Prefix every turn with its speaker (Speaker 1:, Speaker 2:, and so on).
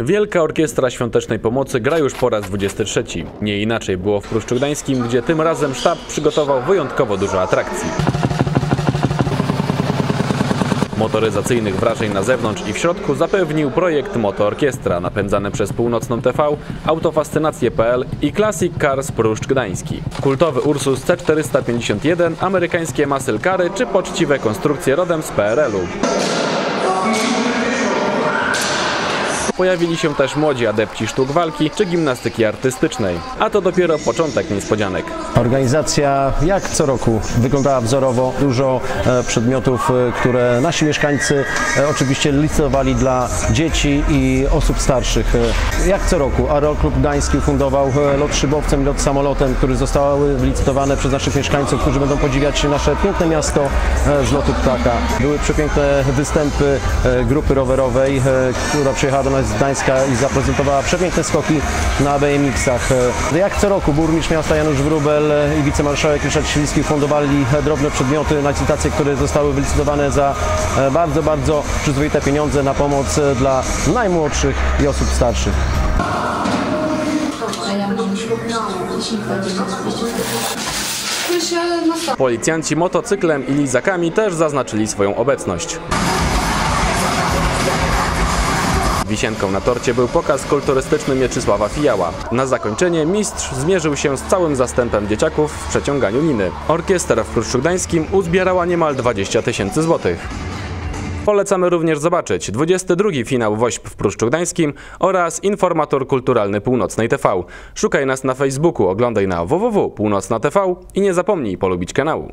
Speaker 1: Wielka Orkiestra Świątecznej Pomocy gra już po raz 23. Nie inaczej było w Pruszczu Gdańskim, gdzie tym razem sztab przygotował wyjątkowo dużo atrakcji. Motoryzacyjnych wrażeń na zewnątrz i w środku zapewnił projekt Moto Orkiestra napędzany przez Północną TV, Autofascynacje.pl i Classic Cars Pruszcz Gdański. Kultowy Ursus C451, amerykańskie Muscle Cary czy poczciwe konstrukcje rodem z PRL-u. Pojawili się też młodzi adepci sztuk walki czy gimnastyki artystycznej. A to dopiero początek niespodzianek.
Speaker 2: Organizacja jak co roku wyglądała wzorowo. Dużo e, przedmiotów, e, które nasi mieszkańcy e, oczywiście licytowali dla dzieci i osób starszych. Jak co roku Aeroklub Gdański fundował lot szybowcem lot samolotem, które zostały wylicytowane przez naszych mieszkańców, którzy będą podziwiać nasze piękne miasto z lotu ptaka. Były przepiękne występy grupy rowerowej, która przyjechała do nas z Gdańska i zaprezentowała przepiękne skoki na BMX-ach. E, Jak co roku burmistrz miasta Janusz Wróbel e, i wicemarszałek Ryszard Świński fundowali drobne przedmioty na licytacje, które zostały wylicytowane za e, bardzo, bardzo przyzwoite pieniądze na pomoc e, dla najmłodszych i osób starszych.
Speaker 1: Policjanci motocyklem i lizakami też zaznaczyli swoją obecność. Wisienką na torcie był pokaz kulturystyczny Mieczysława Fijała. Na zakończenie mistrz zmierzył się z całym zastępem dzieciaków w przeciąganiu liny. Orkiestra w Pruszczu Gdańskim uzbierała niemal 20 tysięcy złotych. Polecamy również zobaczyć 22 finał WOŚP w Pruszczu Gdańskim oraz informator kulturalny Północnej TV. Szukaj nas na Facebooku, oglądaj na www.północna TV i nie zapomnij polubić kanału.